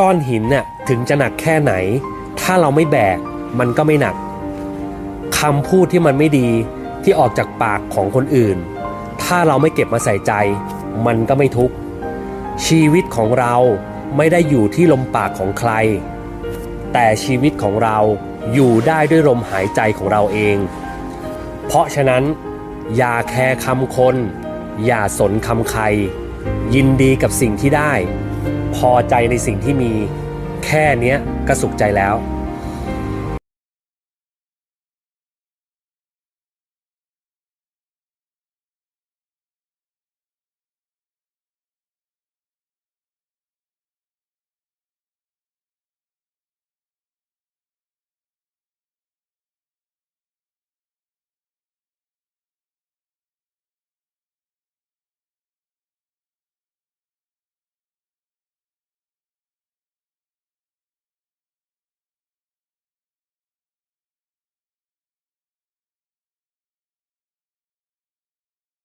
ก้อนหินน่ะถึงจะหนักแค่ไหน ถ้าเราไม่แบกมันก็ไม่หนักคำพูดที่มันไม่ดีที่ออกจากปากของคนอื่น ถ้าเราไม่เก็บมาใส่ใจ มันก็ไม่ทุกข์ชีวิตของเราไม่ได้อยู่ที่ลมปากของใคร แต่ชีวิตของเราอยู่ได้ด้วยลมหายใจของเราเอง เพราะฉะนั้น อย่าแคร์คำคน อย่าสนคำใคร ยินดีกับสิ่งที่ได้ พอใจในสิ่งที่มีแค่เนี้ยก็สุขใจแล้ว